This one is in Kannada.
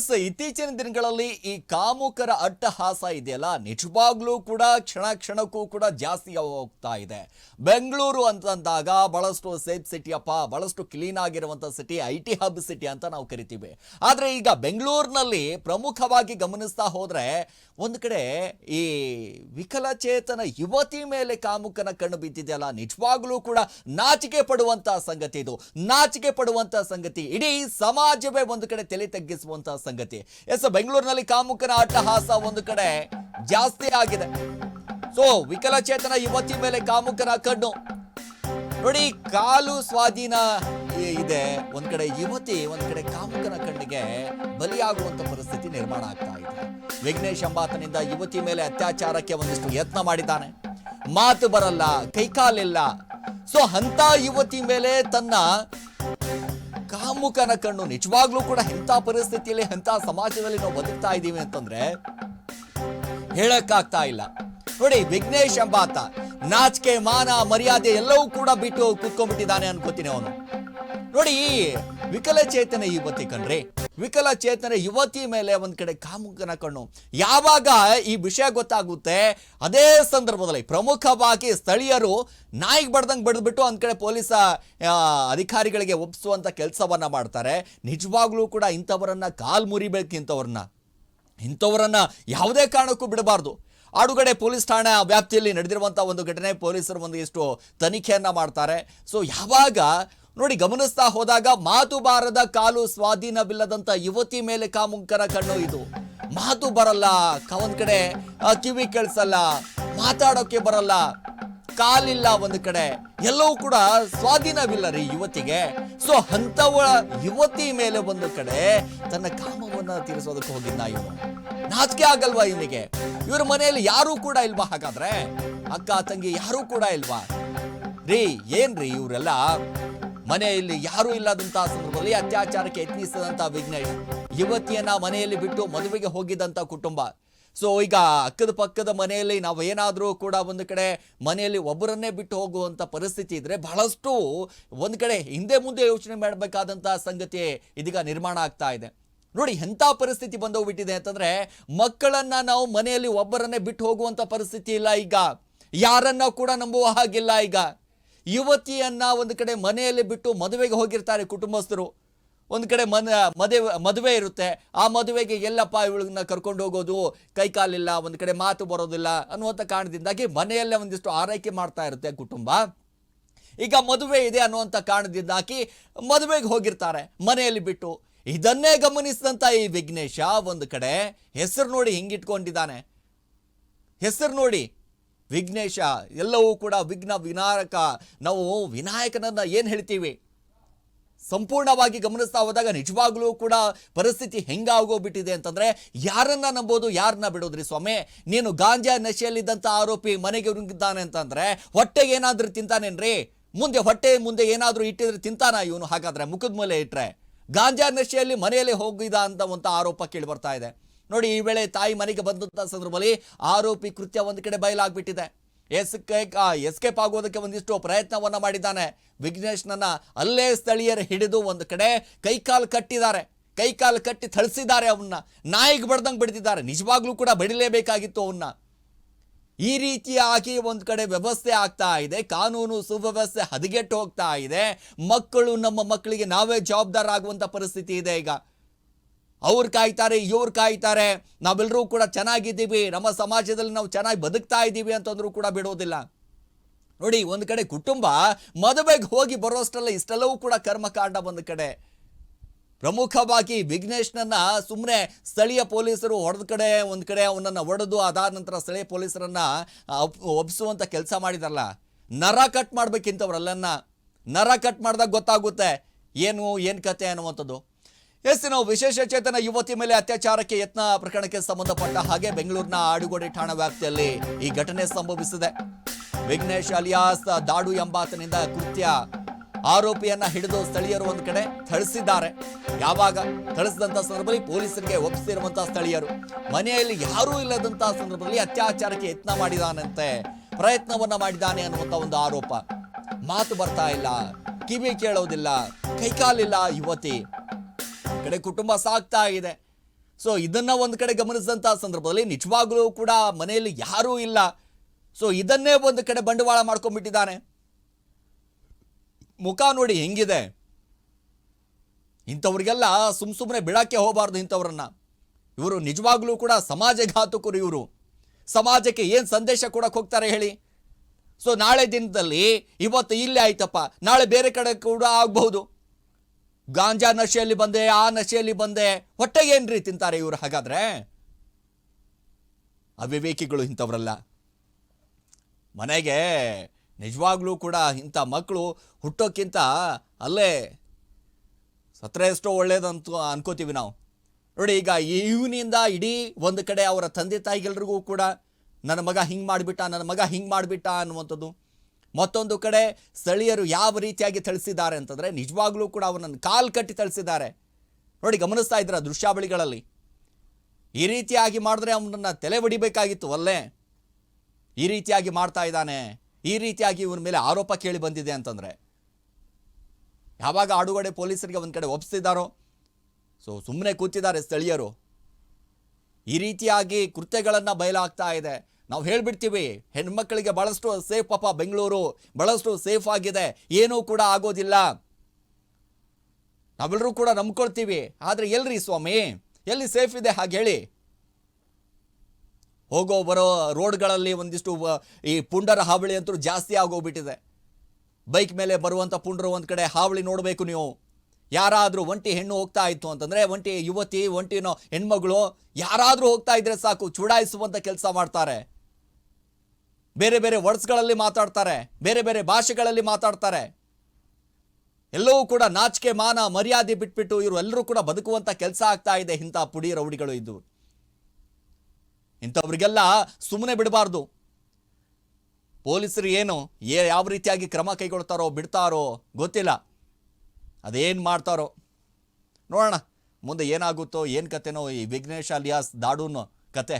ಎಸ್ ಇತ್ತೀಚಿನ ದಿನಗಳಲ್ಲಿ ಈ ಕಾಮುಕರ ಅಟ್ಟಹಾಸ ಇದೆಯಲ್ಲ? ನಿಜವಾಗ್ಲೂ ಕೂಡ ಕ್ಷಣ ಕ್ಷಣಕ್ಕೂ ಕೂಡ ಜಾಸ್ತಿ ಹೋಗ್ತಾ ಇದೆ. ಬೆಂಗಳೂರು ಅಂತಂದಾಗ ಬಹಳಷ್ಟು ಸೇಫ್ ಸಿಟಿ ಅಪ್ಪ, ಬಹಳಷ್ಟು ಕ್ಲೀನ್ ಆಗಿರುವಂತಹ city I T hub city ಅಂತ ನಾವು ಕರಿತೀವಿ. ಆದರೆ ಈಗ ಬೆಂಗಳೂರಿನಲ್ಲಿ ಪ್ರಮುಖವಾಗಿ ಗಮನಿಸ್ತಾ ಹೋದ್ರೆ ಒಂದು ಕಡೆ ಈ ವಿಕಲಚೇತನ ಯುವತಿ ಮೇಲೆ ಕಾಮುಕನ ಕಣ್ಣು ಬಿದ್ದಿದೆಯಲ್ಲ? ನಿಜವಾಗ್ಲೂ ಕೂಡ ನಾಚಿಕೆ ಪಡುವಂತ ಸಂಗತಿ ಇದು. ನಾಚಿಕೆ ಪಡುವಂತಹ ಸಂಗತಿ. ಇಡೀ ಸಮಾಜವೇ ಒಂದು ಕಡೆ ತಲೆ ತಗ್ಗಿಸುವಂತ ಸಂಗತಿ. ಎಸ್, ಬೆಂಗಳೂರಿನಲ್ಲಿ ಕಾಮುಕನ ಅಟ್ಟಹಾಸ ಒಂದು ಕಡೆ ಜಾಸ್ತಿ ಆಗಿದೆ. ಸೊ ವಿಕಲಚೇತನ ಯುವತಿ ಮೇಲೆ ಕಾಮುಕನ ಕಣ್ಣು. ನೋಡಿ, ಕಾಲು ಸ್ವಾಧೀನ ಇದೆ. ಒಂದ್ ಕಡೆ ಯುವತಿ, ಒಂದ್ ಕಡೆ ಕಾಮುಕನ ಕಣ್ಣಿಗೆ ಬಲಿಯಾಗುವಂತ ಪರಿಸ್ಥಿತಿ ನಿರ್ಮಾಣ ಆಗ್ತಾ ಇದೆ. ವಿಘ್ನೇಶ್ ಎಂಬಾತನಿಂದ ಯುವತಿ ಮೇಲೆ ಅತ್ಯಾಚಾರಕ್ಕೆ ಒಂದಿಷ್ಟು ಯತ್ನ ಮಾಡಿದ್ದಾನೆ. ಮಾತು ಬರಲ್ಲ ಕೈಕಾಲಿಲ್ಲ ಸೊ ಅಂತ ಯುವತಿ ಮೇಲೆ ತನ್ನ ಕಾಮುಕನ ಕಣ್ಣು ನಿಜವಾಗ್ಲೂ ಕೂಡ ಇಂಥ ಪರಿಸ್ಥಿತಿಯಲ್ಲಿ ಎಂಥ ಸಮಾಜದಲ್ಲಿ ನಾವು ಬದುಕ್ತಾ ಇದ್ದೀವಿ ಅಂತಂದ್ರೆ ಹೇಳಕ್ಕಾಗ್ತಾ ಇಲ್ಲ. ನೋಡಿ, ವಿಘ್ನೇಶ್ ಎಂಬಾತ ನಾಚಿಕೆ, ಮಾನ, ಮರ್ಯಾದೆ ಎಲ್ಲವೂ ಕೂಡ ಬಿಟ್ಟು ಕುತ್ಕೊಂಡ್ಬಿಟ್ಟಿದ್ದಾನೆ ಅನ್ಕೋತೀನಿ ಅವನು. ನೋಡಿ ವಿಕಲಚೇತನ ಯುವತಿ ಕಣ್ರಿ. ವಿಕಲಚೇತನ ಯುವತಿ ಮೇಲೆ ಒಂದು ಕಡೆ ಕಾಮುಕನ ಕಣ್ಣು. ಯಾವಾಗ ಈ ವಿಷಯ ಗೊತ್ತಾಗುತ್ತೆ? ಅದೇ ಸಂದರ್ಭದಲ್ಲಿ ಪ್ರಮುಖವಾಗಿ ಸ್ಥಳೀಯರು ನಾಯಿಗೆ ಬಡ್ದಂಗೆ ಬಡ್ದುಬಿಟ್ಟು ಒಂದು ಕಡೆ ಪೊಲೀಸ ಅಧಿಕಾರಿಗಳಿಗೆ ಒಪ್ಪಿಸುವಂಥ ಕೆಲಸವನ್ನು ಮಾಡ್ತಾರೆ. ನಿಜವಾಗ್ಲೂ ಕೂಡ ಇಂಥವರನ್ನು ಕಾಲು ಮುರಿಬೇಕು ಇಂಥವ್ರನ್ನ. ಇಂಥವರನ್ನು ಯಾವುದೇ ಕಾರಣಕ್ಕೂ ಬಿಡಬಾರ್ದು. ಆಡುಗಡೆ ಪೊಲೀಸ್ ಠಾಣೆ ವ್ಯಾಪ್ತಿಯಲ್ಲಿ ನಡೆದಿರುವಂಥ ಒಂದು ಘಟನೆ ಪೊಲೀಸರು ಒಂದಿಷ್ಟು ತನಿಖೆಯನ್ನು ಮಾಡ್ತಾರೆ. ಸೊ ಯಾವಾಗ ನೋಡಿ, ಗಮನಿಸ್ತಾ ಹೋದಾಗ ಮಾತು ಬಾರದ ಕಾಲು ಸ್ವಾಧೀನವಿಲ್ಲದಂತ ಯುವತಿ ಮೇಲೆ ಕಾಮುಂಕರ ಕಣ್ಣು ಇದು. ಮಾತು ಬರಲ್ಲ ಒಂದ್ ಕಡೆ ಕಿವಿ ಕೇಳಿಸಲ್ಲ, ಮಾತಾಡೋಕೆ ಬರಲ್ಲ, ಕಾಲಿಲ್ಲ ಒಂದು ಕಡೆ. ಎಲ್ಲವೂ ಕೂಡ ಸ್ವಾಧೀನವಿಲ್ಲ ರೀ ಯುವತಿಗೆ. ಸೊ ಅಂತವ ಯುವತಿ ಮೇಲೆ ಒಂದು ಕಡೆ ತನ್ನ ಕಾಮವನ್ನ ತೀರಿಸೋದಕ್ಕೆ ಹೋಗಿದ್ದ ಇವನು. ನಾಚಿಕೆ ಆಗಲ್ವಾ ಇವನಿಗೆ? ಇವ್ರ ಮನೆಯಲ್ಲಿ ಯಾರೂ ಕೂಡ ಇಲ್ವಾ ಹಾಗಾದ್ರೆ? ಅಕ್ಕ, ತಂಗಿ ಯಾರೂ ಕೂಡ ಇಲ್ವಾ? ರೀ, ಏನ್ರಿ ಇವರೆಲ್ಲ? ಮನೆಯಲ್ಲಿ ಯಾರೂ ಇಲ್ಲದಂತಹ ಸಂದರ್ಭದಲ್ಲಿ ಅತ್ಯಾಚಾರಕ್ಕೆ ಯತ್ನಿಸಿದಂತಹ ವಿಘ್ನೇಶ್ ಯುವತಿಯನ್ನ ಮನೆಯಲ್ಲಿ ಬಿಟ್ಟು ಮದುವೆಗೆ ಹೋಗಿದ್ದಂಥ ಕುಟುಂಬ. ಸೊ ಈಗ ಅಕ್ಕದ ಪಕ್ಕದ ಮನೆಯಲ್ಲಿ ನಾವು ಏನಾದರೂ ಕೂಡ ಒಂದು ಕಡೆ ಮನೆಯಲ್ಲಿ ಒಬ್ಬರನ್ನೇ ಬಿಟ್ಟು ಹೋಗುವಂಥ ಪರಿಸ್ಥಿತಿ ಇದ್ದರೆ ಬಹಳಷ್ಟು ಒಂದು ಕಡೆ ಹಿಂದೆ ಮುಂದೆ ಯೋಚನೆ ಮಾಡಬೇಕಾದಂಥ ಸಂಗತಿ ಇದೀಗ ನಿರ್ಮಾಣ ಆಗ್ತಾ ಇದೆ. ನೋಡಿ, ಎಂಥ ಪರಿಸ್ಥಿತಿ ಬಂದೋಗ್ಬಿಟ್ಟಿದೆ ಅಂತಂದರೆ ಮಕ್ಕಳನ್ನು ನಾವು ಮನೆಯಲ್ಲಿ ಒಬ್ಬರನ್ನೇ ಬಿಟ್ಟು ಹೋಗುವಂಥ ಪರಿಸ್ಥಿತಿ ಇಲ್ಲ ಈಗ. ಯಾರನ್ನ ಕೂಡ ನಂಬುವ ಹಾಗಿಲ್ಲ ಈಗ. ಯುವತಿಯನ್ನ ಒಂದು ಕಡೆ ಮನೆಯಲ್ಲಿ ಬಿಟ್ಟು ಮದುವೆಗೆ ಹೋಗಿರ್ತಾರೆ ಕುಟುಂಬಸ್ಥರು. ಒಂದು ಕಡೆ ಮನ ಮದುವೆ ಮದುವೆ ಇರುತ್ತೆ. ಆ ಮದುವೆಗೆ ಎಲ್ಲಪ್ಪ ಇವಳನ್ನ ಕರ್ಕೊಂಡು ಹೋಗೋದು ಕೈಕಾಲಿಲ್ಲ ಒಂದು ಕಡೆ ಮಾತು ಬರೋದಿಲ್ಲ ಅನ್ನುವಂಥ ಕಾರಣದಿಂದಾಗಿ ಮನೆಯಲ್ಲೇ ಒಂದಿಷ್ಟು ಆರೈಕೆ ಮಾಡ್ತಾ ಇರುತ್ತೆ ಕುಟುಂಬ. ಈಗ ಮದುವೆ ಇದೆ ಅನ್ನುವಂಥ ಕಾರಣದಿಂದಾಗಿ ಮದುವೆಗೆ ಹೋಗಿರ್ತಾರೆ ಮನೆಯಲ್ಲಿ ಬಿಟ್ಟು. ಇದನ್ನೇ ಗಮನಿಸಿದಂಥ ಈ ವಿಘ್ನೇಶ ಒಂದು ಕಡೆ ಹೆಸರು ನೋಡಿ ಹಿಂಗಿಟ್ಕೊಂಡಿದ್ದಾನೆ. ಹೆಸರು ನೋಡಿ ವಿಘ್ನೇಶ, ಎಲ್ಲವೂ ಕೂಡ ವಿಘ್ನ ವಿನಾಯಕ ನಾವು ವಿನಾಯಕನನ್ನು ಏನು ಹೇಳ್ತೀವಿ? ಸಂಪೂರ್ಣವಾಗಿ ಗಮನಿಸ್ತಾ ಹೋದಾಗ ನಿಜವಾಗ್ಲೂ ಕೂಡ ಪರಿಸ್ಥಿತಿ ಹೆಂಗಾಗೋಗ್ಬಿಟ್ಟಿದೆ ಅಂತಂದರೆ ಯಾರನ್ನ ನಂಬೋದು ಯಾರನ್ನ ಬಿಡೋದ್ರಿ ಸ್ವಾಮಿ? ನೀನು ಗಾಂಜಾ ನಶೆಯಲ್ಲಿದ್ದಂಥ ಆರೋಪಿ ಮನೆಗೆ ಉರುಗಿದ್ದಾನೆ ಅಂತಂದರೆ ಹೊಟ್ಟೆಗೆ ಏನಾದರೂ ತಿಂತಾನೇನ್ರಿ? ಮುಂದೆ ಹೊಟ್ಟೆ ಮುಂದೆ ಏನಾದರೂ ಇಟ್ಟಿದ್ರೆ ತಿಂತಾನ ಇವನು? ಹಾಗಾದರೆ ಮುಖದ ಮೇಲೆ ಇಟ್ಟರೆ ಗಾಂಜಾ ನಶೆಯಲ್ಲಿ ಮನೆಯಲ್ಲಿ ಹೋಗಿದ ಅಂತ ಆರೋಪ ಕೇಳಿ ಬರ್ತಾ ಇದೆ. ನೋಡಿ, ಈ ವೇಳೆ ತಾಯಿ ಮನೆಗೆ ಬಂದಂತ ಸಂದರ್ಭದಲ್ಲಿ ಆರೋಪಿ ಕೃತ್ಯ ಒಂದು ಕಡೆ ಬಯಲಾಗ್ಬಿಟ್ಟಿದೆ. ಎಸ್ಕೇಪ್ ಎಸ್ಕೇಪ್ ಆಗೋದಕ್ಕೆ ಒಂದಿಷ್ಟು ಪ್ರಯತ್ನವನ್ನ ಮಾಡಿದ್ದಾನೆ. ವಿಘ್ನೇಶ್ನನ್ನ ಅಲ್ಲೇ ಸ್ಥಳೀಯರು ಹಿಡಿದು ಒಂದು ಕಡೆ ಕೈಕಾಲು ಕಟ್ಟಿದ್ದಾರೆ. ಕೈಕಾಲು ಕಟ್ಟಿ ಥಳಿಸಿದ್ದಾರೆ ಅವನ್ನ ನಾಯಿಗೆ ಬಡ್ದಂಗೆ ಬಿಡ್ತಿದ್ದಾರೆ. ನಿಜವಾಗ್ಲೂ ಕೂಡ ಬಡಿಲೇಬೇಕಾಗಿತ್ತು ಅವನ್ನ ಈ ರೀತಿಯಾಗಿ ಒಂದು ಕಡೆ ವ್ಯವಸ್ಥೆ ಆಗ್ತಾ ಇದೆ. ಕಾನೂನು ಸುವ್ಯವಸ್ಥೆ ಹದಗೆಟ್ಟು ಹೋಗ್ತಾ ಇದೆ. ಮಕ್ಕಳು ನಮ್ಮ ಮಕ್ಕಳಿಗೆ ನಾವೇ ಜವಾಬ್ದಾರ ಆಗುವಂಥ ಪರಿಸ್ಥಿತಿ ಇದೆ ಈಗ. ಅವ್ರು ಕಾಯ್ತಾರೆ, ಇವ್ರು ಕಾಯ್ತಾರೆ. ನಾವೆಲ್ಲರೂ ಕೂಡ ಚೆನ್ನಾಗಿದ್ದೀವಿ. ನಮ್ಮ ಸಮಾಜದಲ್ಲಿ ನಾವು ಚೆನ್ನಾಗಿ ಬದುಕ್ತಾ ಇದ್ದೀವಿ ಅಂತಂದ್ರೂ ಕೂಡ ಬಿಡೋದಿಲ್ಲ. ನೋಡಿ, ಒಂದು ಕಡೆ ಕುಟುಂಬ ಮದುವೆಗೆ ಹೋಗಿ ಬರೋಷ್ಟಲ್ಲ ಇಷ್ಟೆಲ್ಲವೂ ಕೂಡ ಕರ್ಮಕಾಂಡ ಒಂದು ಕಡೆ. ಪ್ರಮುಖವಾಗಿ ವಿಘ್ನೇಶ್ನನ್ನ ಸುಮ್ಮನೆ ಸ್ಥಳೀಯ ಪೊಲೀಸರು ಹೊಡೆದ ಕಡೆ, ಒಂದು ಕಡೆ ಅವನನ್ನು ಹೊಡೆದು ಅದಾದ ನಂತರ ಸ್ಥಳೀಯ ಪೊಲೀಸರನ್ನ ಒಪ್ಪಿಸುವಂಥ ಕೆಲಸ ಮಾಡಿದಾರಲ್ಲ. ನರ ಕಟ್ ಮಾಡ್ಬೇಕಿಂತವ್ರಲ್ಲನ್ನ ನರ ಕಟ್ ಮಾಡಿದಾಗ ಗೊತ್ತಾಗುತ್ತೆ. ಏನು ಏನು ಕತೆ ಅನ್ನುವಂಥದ್ದು. ಎಸ್ ನಾವು ವಿಶೇಷ ಚೇತನ ಯುವತಿ ಮೇಲೆ ಅತ್ಯಾಚಾರಕ್ಕೆ ಯತ್ನ ಪ್ರಕರಣಕ್ಕೆ ಸಂಬಂಧಪಟ್ಟ ಹಾಗೆ ಬೆಂಗಳೂರಿನ ಆಡುಗೋಡೆ ಠಾಣಾ ವ್ಯಾಪ್ತಿಯಲ್ಲಿ ಈ ಘಟನೆ ಸಂಭವಿಸಿದೆ. ವಿಘ್ನೇಶ್ ಅಲಿಯಾಸ್ ದಾಡು ಎಂಬಾತನಿಂದ ಕೃತ್ಯ. ಆರೋಪಿಯನ್ನ ಹಿಡಿದು ಸ್ಥಳೀಯರು ಒಂದು ಕಡೆ ಥಳಿಸಿದ್ದಾರೆ. ಯಾವಾಗ? ಥಳಿಸಿದಂತ ಸಂದರ್ಭದಲ್ಲಿ ಪೊಲೀಸರಿಗೆ ಒಪ್ಪಿಸಿರುವಂತಹ ಸ್ಥಳೀಯರು. ಮನೆಯಲ್ಲಿ ಯಾರೂ ಇಲ್ಲದಂತಹ ಸಂದರ್ಭದಲ್ಲಿ ಅತ್ಯಾಚಾರಕ್ಕೆ ಯತ್ನ ಮಾಡಿದಾನಂತೆ, ಪ್ರಯತ್ನವನ್ನ ಮಾಡಿದ್ದಾನೆ ಅನ್ನುವಂತ ಒಂದು ಆರೋಪ. ಮಾತು ಬರ್ತಾ ಇಲ್ಲ. ಕಿವಿ ಕೇಳೋದಿಲ್ಲ. ಕೈಕಾಲಿಲ್ಲ ಯುವತಿ. ಕಡೆ ಕುಟುಂಬ ಸಾಕ್ತಾ ಇದೆ. ಸೊ ಇದನ್ನ ಒಂದು ಕಡೆ ಗಮನಿಸಿದಂಥ ಸಂದರ್ಭದಲ್ಲಿ ನಿಜವಾಗಲೂ ಕೂಡ ಮನೆಯಲ್ಲಿ ಯಾರೂ ಇಲ್ಲ. ಸೊ ಇದನ್ನೇ ಒಂದು ಕಡೆ ಬಂಡವಾಳ ಮಾಡ್ಕೊಂಡ್ಬಿಟ್ಟಿದ್ದಾನೆ. ಮುಖ ನೋಡಿ ಹೆಂಗಿದೆ? ಇಂಥವ್ರಿಗೆಲ್ಲ ಸುಮ್ ಸುಮ್ಮನೆ ಬಿಡಕ್ಕೆ ಹೋಗಬಾರ್ದು ಇಂಥವ್ರನ್ನ. ಇವರು ನಿಜವಾಗ್ಲೂ ಕೂಡ ಸಮಾಜ ಘಾತುಕರು ಇವರು. ಸಮಾಜಕ್ಕೆ ಏನು ಸಂದೇಶ ಕೊಡಕ್ಕೆ ಹೋಗ್ತಾರೆ ಹೇಳಿ. ಸೊ ನಾಳೆ ದಿನದಲ್ಲಿ ಇವತ್ತು ಇಲ್ಲೇ ಆಯ್ತಪ್ಪ. ನಾಳೆ ಬೇರೆ ಕಡೆ ಕೂಡ ಆಗ್ಬಹುದು. ಗಾಂಜಾ ನಶೆಯಲ್ಲಿ ಬಂದೆ, ಆ ನಶೆಯಲ್ಲಿ ಬಂದೆ ಹೊಟ್ಟೆಗೆ ಏನ್ರಿ ತಿಂತಾರೆ ಇವರು ಹಾಗಾದ್ರೆ? ಅವಿವೇಕಿಗಳು ಇಂಥವ್ರಲ್ಲ. ಮನೆಗೆ ನಿಜವಾಗ್ಲೂ ಕೂಡ ಇಂಥ ಮಕ್ಕಳು ಹುಟ್ಟೋಕ್ಕಿಂತ ಅಲ್ಲೇ ಸತ್ರ ಎಷ್ಟೋ ಒಳ್ಳೇದಂತ ಅನ್ಕೋತೀವಿ ನಾವು. ನೋಡಿ ಈಗ ಇವನಿಂದ ಇಡೀ ಒಂದು ಕಡೆ ಅವರ ತಂದೆ ತಾಯಿಗೆಲ್ರಿಗೂ ಕೂಡ ನನ್ನ ಮಗ ಹಿಂಗೆ ಮಾಡಿಬಿಟ್ಟ, ನನ್ನ ಮಗ ಹಿಂಗೆ ಮಾಡಿಬಿಟ್ಟ ಅನ್ನುವಂಥದ್ದು. ಮತ್ತೊಂದು ಕಡೆ ಸ್ಥಳೀಯರು ಯಾವ ರೀತಿಯಾಗಿ ಥಳಿಸಿದ್ದಾರೆ ಅಂತಂದರೆ ನಿಜವಾಗ್ಲೂ ಕೂಡ ಅವನನ್ನು ಕಾಲು ಕಟ್ಟಿ ಥಳಿಸಿದ್ದಾರೆ. ನೋಡಿ, ಗಮನಿಸ್ತಾ ಇದ್ದೀರ ದೃಶ್ಯಾವಳಿಗಳಲ್ಲಿ? ಈ ರೀತಿಯಾಗಿ ಮಾಡಿದ್ರೆ ಅವನನ್ನು ತಲೆ ಹೊಡಿಬೇಕಾಗಿತ್ತು ಅಲ್ಲೇ. ಈ ರೀತಿಯಾಗಿ ಮಾಡ್ತಾ ಇದ್ದಾನೆ. ಈ ರೀತಿಯಾಗಿ ಇವನ ಮೇಲೆ ಆರೋಪ ಕೇಳಿ ಬಂದಿದೆ ಅಂತಂದರೆ. ಯಾವಾಗ ಆಡುಗಡೆ ಪೊಲೀಸರಿಗೆ ಒಂದು ಕಡೆ ಒಪ್ಪಿಸಿದ್ದಾರೋ ಸೊ ಸುಮ್ಮನೆ ಕೂತಿದ್ದಾರೆ ಸ್ಥಳೀಯರು. ಈ ರೀತಿಯಾಗಿ ಕೃತ್ಯಗಳನ್ನು ಬಯಲಾಗ್ತಾ ಇದೆ. ನಾವು ಹೇಳಿಬಿಡ್ತೀವಿ, ಹೆಣ್ಮಕ್ಳಿಗೆ ಭಾಳಷ್ಟು ಸೇಫ್ ಪಾಪ ಬೆಂಗಳೂರು ಭಾಳಷ್ಟು ಸೇಫ್ ಆಗಿದೆ, ಏನೂ ಕೂಡ ಆಗೋದಿಲ್ಲ. ನಾವೆಲ್ಲರೂ ಕೂಡ ನಂಬ್ಕೊಳ್ತೀವಿ. ಆದರೆ ಎಲ್ರಿ ಸ್ವಾಮಿ, ಎಲ್ಲಿ ಸೇಫ್ ಇದೆ ಹಾಗೆ ಹೇಳಿ. ಹೋಗೋ, ಬರೋ ರೋಡ್ಗಳಲ್ಲಿ ಒಂದಿಷ್ಟು ಈ ಪುಂಡರ ಹಾವಳಿ ಅಂತೂ ಜಾಸ್ತಿ ಆಗೋಗ್ಬಿಟ್ಟಿದೆ. ಬೈಕ್ ಮೇಲೆ ಬರುವಂಥ ಪುಂಡರು ಒಂದು ಕಡೆ ಹಾವಳಿ ನೋಡಬೇಕು ನೀವು. ಯಾರಾದರೂ ಒಂಟಿ ಹೆಣ್ಣು ಹೋಗ್ತಾ ಇತ್ತು ಅಂತಂದರೆ, ಒಂಟಿ ಯುವತಿ, ಒಂಟಿನೋ ಹೆಣ್ಮಗಳು, ಯಾರಾದರೂ ಹೋಗ್ತಾ ಇದ್ದರೆ ಸಾಕು ಚುಡಾಯಿಸುವಂಥ ಕೆಲಸ ಮಾಡ್ತಾರೆ. ಬೇರೆ ಬೇರೆ ವರ್ಡ್ಸ್ಗಳಲ್ಲಿ ಮಾತಾಡ್ತಾರೆ, ಬೇರೆ ಬೇರೆ ಭಾಷೆಗಳಲ್ಲಿ ಮಾತಾಡ್ತಾರೆ. ಎಲ್ಲವೂ ಕೂಡ ನಾಚಿಕೆ, ಮಾನ, ಮರ್ಯಾದೆ ಬಿಟ್ಬಿಟ್ಟು ಇವರು ಎಲ್ಲರೂ ಕೂಡ ಬದುಕುವಂಥ ಕೆಲಸ ಆಗ್ತಾ ಇದೆ ಇಂಥ ಪುಡಿ ರೌಡಿಗಳು ಇದ್ದು ಇಂಥವ್ರಿಗೆಲ್ಲ ಸುಮ್ಮನೆ ಬಿಡಬಾರ್ದು. ಪೊಲೀಸರು ಏನು, ಏ ಯಾವ ರೀತಿಯಾಗಿ ಕ್ರಮ ಕೈಗೊಳ್ತಾರೋ, ಬಿಡ್ತಾರೋ ಗೊತ್ತಿಲ್ಲ. ಅದೇನು ಮಾಡ್ತಾರೋ. ನೋಡೋಣ, ಮುಂದೆ ಏನಾಗುತ್ತೋ, ಏನು ಕತೆನೋ ಈ ವಿಘ್ನೇಶ್ ಅಲಿಯಾಸ್ ದಾಡೂನೋ ಕತೆ.